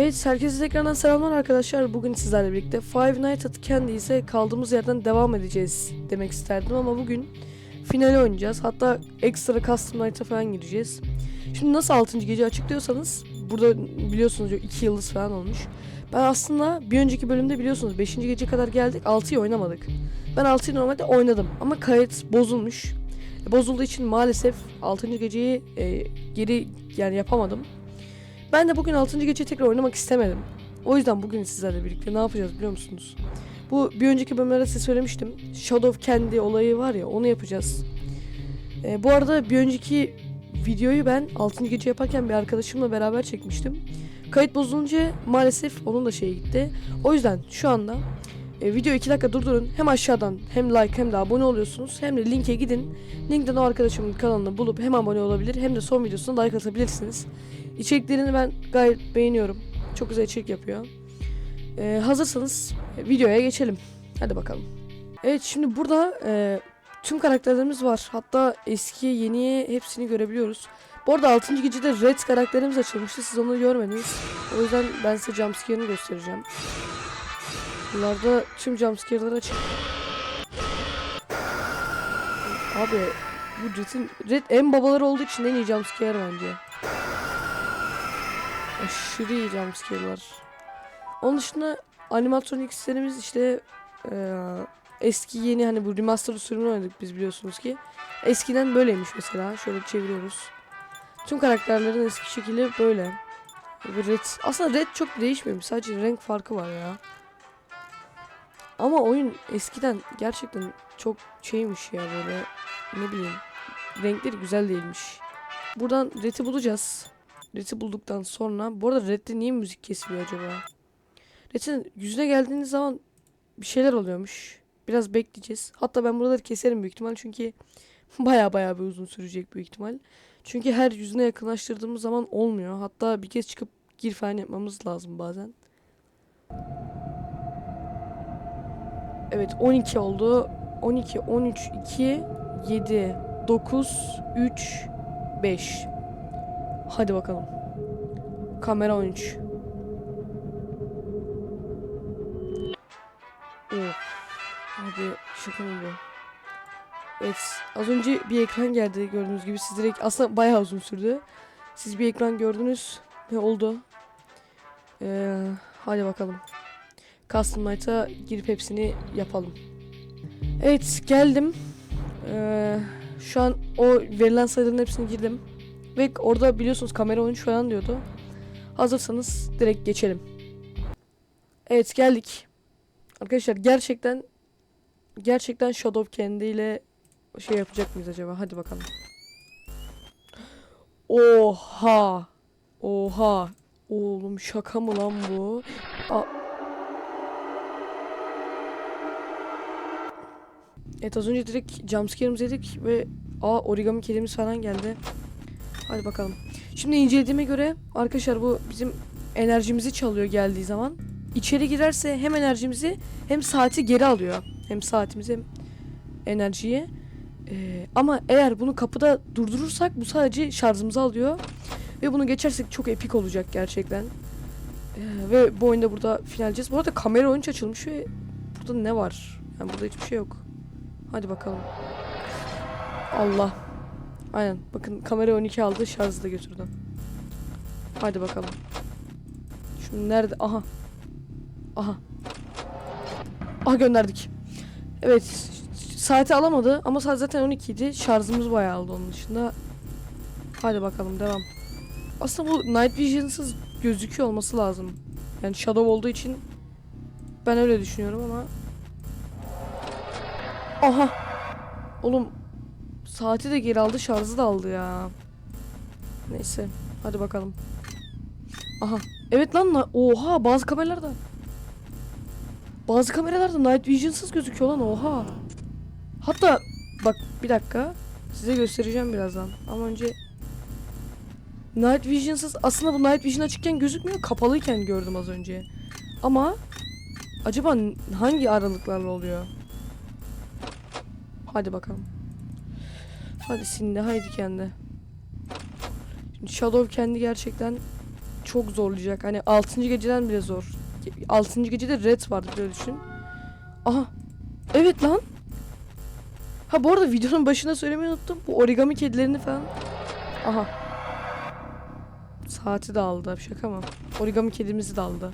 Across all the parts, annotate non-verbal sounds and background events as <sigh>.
Evet herkese tekrardan selamlar arkadaşlar. Bugün sizlerle birlikte Five Nights at Candy's'e kaldığımız yerden devam edeceğiz demek isterdim ama bugün finali oynayacağız. Hatta ekstra Custom Night'a falan gireceğiz. Şimdi nasıl 6. gece açıklıyorsanız burada biliyorsunuz 2 yıldız falan olmuş. Ben aslında bir önceki bölümde biliyorsunuz 5. gece kadar geldik 6'yı oynamadık. Ben 6'yı normalde oynadım ama kayıt bozulmuş. E, Bozulduğu için maalesef 6. geceyi e, geri yani yapamadım. Ben de bugün 6. gece tekrar oynamak istemedim. O yüzden bugün sizlerle birlikte ne yapacağız biliyor musunuz? Bu bir önceki bölümlerde size söylemiştim. Shadow Candy olayı var ya onu yapacağız. Ee, bu arada bir önceki videoyu ben 6. gece yaparken bir arkadaşımla beraber çekmiştim. Kayıt bozulunca maalesef onun da şeyi gitti. O yüzden şu anda e, video 2 dakika durdurun. Hem aşağıdan hem like hem de abone oluyorsunuz. Hem de linke gidin. Linkten o arkadaşımın kanalını bulup hem abone olabilir hem de son videosuna like atabilirsiniz. İçeriklerini ben gayet beğeniyorum. Çok güzel içerik yapıyor. Ee, hazırsanız e, videoya geçelim. Hadi bakalım. Evet şimdi burada e, tüm karakterlerimiz var. Hatta eski yeniye hepsini görebiliyoruz. Bu arada 6. gecede Red karakterimiz açılmıştı. Siz onu görmediniz. O yüzden ben size jumpscare'ını göstereceğim. Bunlarda tüm jumpscare'lar açık. Abi bu Red'in Red en babaları olduğu için en iyi jumpscare bence. Aşırı iyi jumpscare'lar. Onun dışında animatronics'lerimiz işte eee, eski yeni hani bu remaster sürümünü oynadık biz biliyorsunuz ki. Eskiden böyleymiş mesela. Şöyle çeviriyoruz. Tüm karakterlerin eski şekli böyle. Red. Aslında red çok değişmemiş. Sadece renk farkı var ya. Ama oyun eskiden gerçekten çok şeymiş ya böyle ne bileyim renkleri güzel değilmiş. Buradan Red'i bulacağız. Red'i bulduktan sonra bu arada Red'de niye müzik kesiliyor acaba? Red'in yüzüne geldiğiniz zaman bir şeyler oluyormuş. Biraz bekleyeceğiz. Hatta ben buraları keserim büyük ihtimal çünkü <laughs> baya baya bir uzun sürecek büyük ihtimal. Çünkü her yüzüne yakınlaştırdığımız zaman olmuyor. Hatta bir kez çıkıp gir falan yapmamız lazım bazen. Evet 12 oldu. 12, 13, 2, 7, 9, 3, 5. Hadi bakalım. Kamera 13. Evet. Abi şaka mı bu? Evet az önce bir ekran geldi gördüğünüz gibi siz direkt aslında bayağı uzun sürdü. Siz bir ekran gördünüz ve oldu. Ee, hadi bakalım. Custom Night'a girip hepsini yapalım. Evet geldim. Ee, şu an o verilen sayıların hepsini girdim. Ve orada biliyorsunuz kamera 13 falan diyordu. Hazırsanız direkt geçelim. Evet geldik. Arkadaşlar gerçekten gerçekten Shadow Candy ile şey yapacak mıyız acaba? Hadi bakalım. Oha. Oha. Oğlum şaka mı lan bu? Aa. Evet az önce direkt jumpscare'ımızı yedik ve aa origami kedimiz falan geldi. Hadi bakalım. Şimdi incelediğime göre arkadaşlar bu bizim enerjimizi çalıyor geldiği zaman. İçeri girerse hem enerjimizi hem saati geri alıyor. Hem saatimizi hem enerjiyi. Ee, ama eğer bunu kapıda durdurursak bu sadece şarjımızı alıyor. Ve bunu geçersek çok epik olacak gerçekten. Ee, ve bu oyunda burada finaleceğiz. Bu arada kamera 13 açılmış ve burada ne var? Yani burada hiçbir şey yok. Hadi bakalım. Allah. Aynen. Bakın kamera 12 aldı. Şarjı da götürdü. Hadi bakalım. Şimdi nerede? Aha. Aha. Aha gönderdik. Evet. Saati alamadı ama saat zaten 12 idi. Şarjımız bayağı aldı onun dışında. Hadi bakalım devam. Aslında bu Night Vision'sız gözüküyor olması lazım. Yani Shadow olduğu için ben öyle düşünüyorum ama Aha. Oğlum saati de geri aldı, şarjı da aldı ya. Neyse, hadi bakalım. Aha. Evet lan, oha bazı kameralarda. Bazı kameralarda Night Vision'sız gözüküyor lan, oha. Hatta bak bir dakika. Size göstereceğim birazdan. Ama önce Night Vision'sız aslında bu Night Vision açıkken gözükmüyor. Kapalıyken gördüm az önce. Ama acaba hangi aralıklarla oluyor? Hadi bakalım. Hadi Sinde haydi kendi. Şimdi Shadow kendi gerçekten çok zorlayacak. Hani 6. geceden bile zor. 6. gecede red vardı böyle düşün. Aha. Evet lan. Ha bu arada videonun başına söylemeyi unuttum. Bu origami kedilerini falan. Aha. Saati de aldı. Şaka mı? Origami kedimizi de aldı.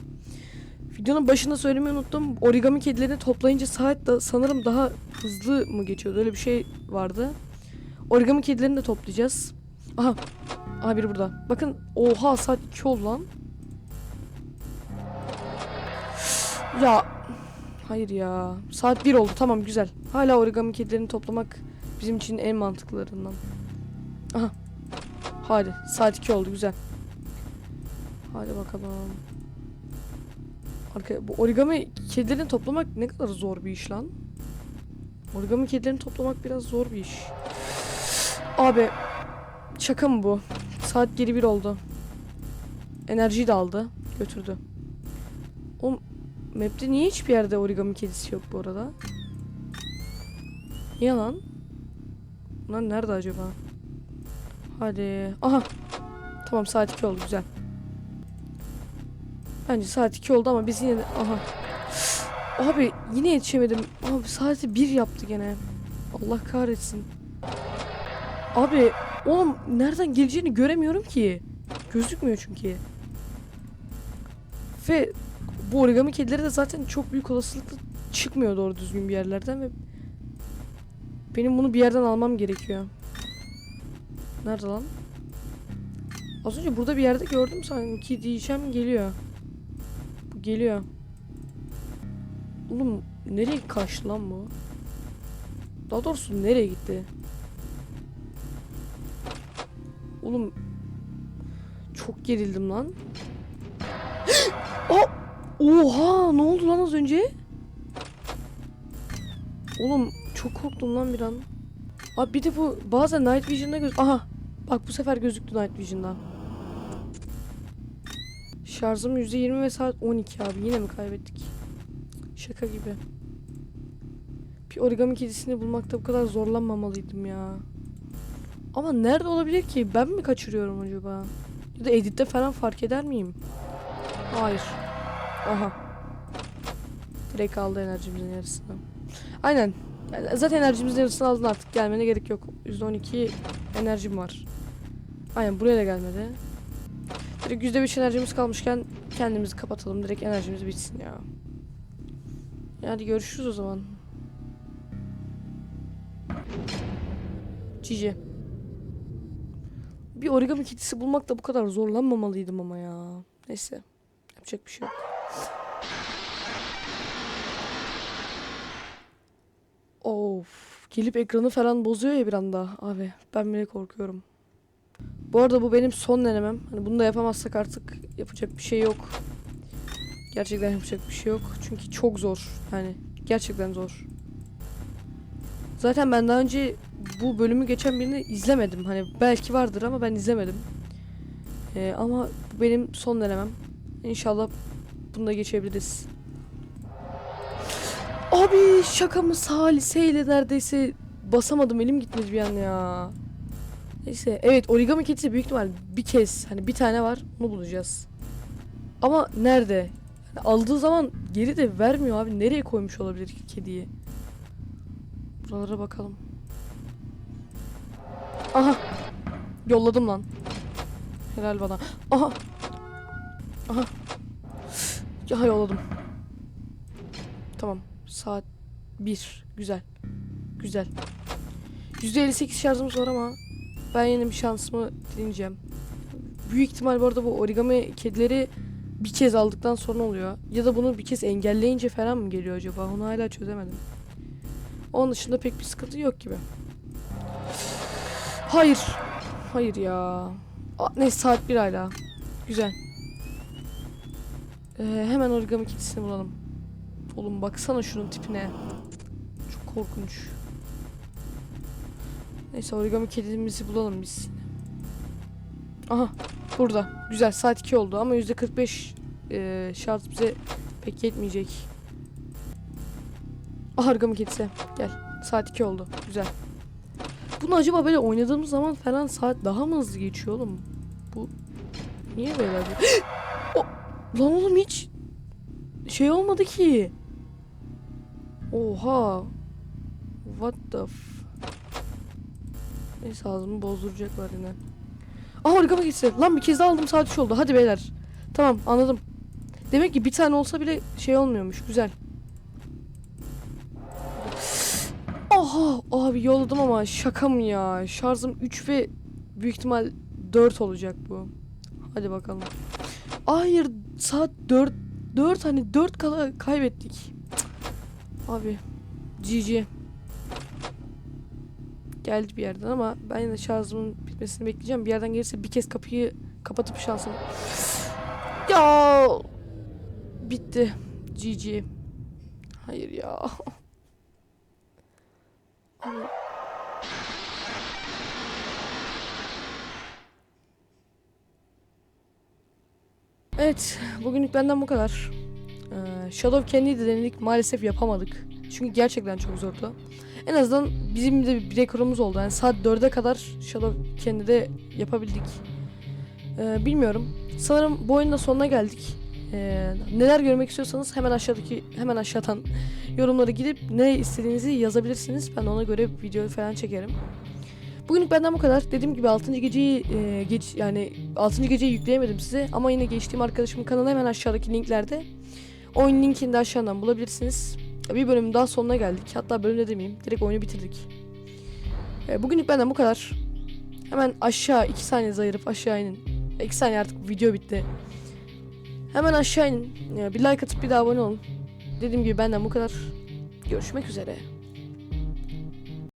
Videonun başında söylemeyi unuttum. Origami kedilerini toplayınca saat de sanırım daha hızlı mı geçiyordu? Öyle bir şey vardı. Origami kedilerini de toplayacağız. Aha. Aha biri burada. Bakın oha saat 2 oldu lan. Ya hayır ya. Saat 1 oldu. Tamam güzel. Hala origami kedilerini toplamak bizim için en mantıklılarından. Aha. Hadi saat 2 oldu güzel. Hadi bakalım. Arka, bu origami kedilerini toplamak ne kadar zor bir iş lan. Origami kedilerini toplamak biraz zor bir iş. Abi şaka mı bu? Saat geri bir oldu. Enerjiyi de aldı. Götürdü. O map'te niye hiçbir yerde origami kedisi yok bu arada? Niye lan? Lan nerede acaba? Hadi. Aha. Tamam saat 2 oldu güzel. Bence saat 2 oldu ama biz yine de... Aha. Abi yine yetişemedim. Abi saati 1 yaptı gene. Allah kahretsin. Abi oğlum nereden geleceğini göremiyorum ki. Gözükmüyor çünkü. Ve bu origami kedileri de zaten çok büyük olasılıkla çıkmıyor doğru düzgün bir yerlerden ve benim bunu bir yerden almam gerekiyor. Nerede lan? Az önce burada bir yerde gördüm sanki diyeceğim geliyor. Geliyor. Oğlum nereye kaçtı lan bu? Daha doğrusu nereye gitti? Oğlum çok gerildim lan. Aa! <gasps> Oha ne oldu lan az önce? Oğlum çok korktum lan bir an. Abi bir de bu bazen Night Vision'da göz... Aha bak bu sefer gözüktü Night Vision'da. Şarjım %20 ve saat 12 abi yine mi kaybettik? Şaka gibi. Bir origami kedisini bulmakta bu kadar zorlanmamalıydım ya. Ama nerede olabilir ki? Ben mi kaçırıyorum acaba? Ya da editte falan fark eder miyim? Hayır. Aha. Direkt aldı enerjimizin yarısını. Aynen. Yani zaten enerjimizin yarısını aldın artık. Gelmene gerek yok. %12 enerjim var. Aynen buraya da gelmedi. Direkt %5 enerjimiz kalmışken kendimizi kapatalım. Direkt enerjimiz bitsin ya. Hadi görüşürüz o zaman. Cici. Bir origami kedisi bulmakta bu kadar zorlanmamalıydım ama ya. Neyse. Yapacak bir şey yok. Of. Gelip ekranı falan bozuyor ya bir anda. Abi ben bile korkuyorum. Bu arada bu benim son denemem. Hani bunu da yapamazsak artık yapacak bir şey yok. Gerçekten yapacak bir şey yok. Çünkü çok zor. Yani gerçekten zor. Zaten ben daha önce bu bölümü geçen birini izlemedim. Hani belki vardır ama ben izlemedim. Ee, ama bu benim son denemem. İnşallah bunu da geçebiliriz. Abi şaka mı saliseyle neredeyse basamadım elim gitmedi bir an ya. Neyse evet origami kedisi büyük ihtimal bir kez hani bir tane var onu bulacağız. Ama nerede? Yani aldığı zaman geri de vermiyor abi. Nereye koymuş olabilir ki kediyi? Buralara bakalım. Aha. Yolladım lan. Helal bana. Aha. Aha. Ya yolladım. Tamam. Saat 1. Güzel. Güzel. %58 şarjımız var ama ben yine bir şansımı deneyeceğim. Büyük ihtimal bu arada bu origami kedileri bir kez aldıktan sonra oluyor. Ya da bunu bir kez engelleyince falan mı geliyor acaba? Onu hala çözemedim. Onun dışında pek bir sıkıntı yok gibi. Hayır. Hayır ya. Aa, neyse saat bir hala. Güzel. Ee, hemen origami kedisini bulalım. Oğlum baksana şunun tipine. Çok korkunç. Neyse origami kedimizi bulalım biz. Aha burada. Güzel saat 2 oldu ama %45 e, şart bize pek yetmeyecek. Aha origami kedisi gel. Saat 2 oldu. Güzel. Bunu acaba böyle oynadığımız zaman falan saat daha mı hızlı geçiyor oğlum? Bu Niye böyle acaba? <gasps> o, lan oğlum hiç şey olmadı ki. Oha. What the f... Neyse ağzımı bozduracaklar yine. Aha origami gitsin. Lan bir kez daha aldım saat üç oldu. Hadi beyler. Tamam anladım. Demek ki bir tane olsa bile şey olmuyormuş. Güzel. Aha abi yolladım ama şaka mı ya? Şarjım 3 ve büyük ihtimal 4 olacak bu. Hadi bakalım. Hayır saat 4 4 hani 4 kala kaybettik. Cık. Abi GG. Geldi bir yerden ama ben yine şarjımın bitmesini bekleyeceğim. Bir yerden gelirse bir kez kapıyı kapatıp şansım. Ya bitti. GG. Hayır ya. Abi. Evet, bugünlük benden bu kadar. Ee, Shadow Candy'yi de denedik, maalesef yapamadık. Çünkü gerçekten çok zordu. En azından bizim de bir rekorumuz oldu. Yani saat 4'e kadar Shadow Candy'de yapabildik. Ee, bilmiyorum. Sanırım bu oyunun da sonuna geldik. Ee, neler görmek istiyorsanız hemen aşağıdaki hemen aşağıdan yorumlara gidip ne istediğinizi yazabilirsiniz. Ben ona göre video falan çekerim. Bugünlük benden bu kadar. Dediğim gibi 6. geceyi e, geç yani 6. geceyi yükleyemedim size ama yine geçtiğim arkadaşımın kanalı hemen aşağıdaki linklerde. Oyun linkini de aşağıdan bulabilirsiniz. Bir bölümün daha sonuna geldik. Hatta bölümde demeyeyim. Direkt oyunu bitirdik. E, bugünlük benden bu kadar. Hemen aşağı 2 saniye ayırıp aşağı inin. 2 saniye artık video bitti. Hemen aşağı inin. E, bir like atıp bir daha abone olun. Dediğim gibi benden bu kadar. Görüşmek üzere.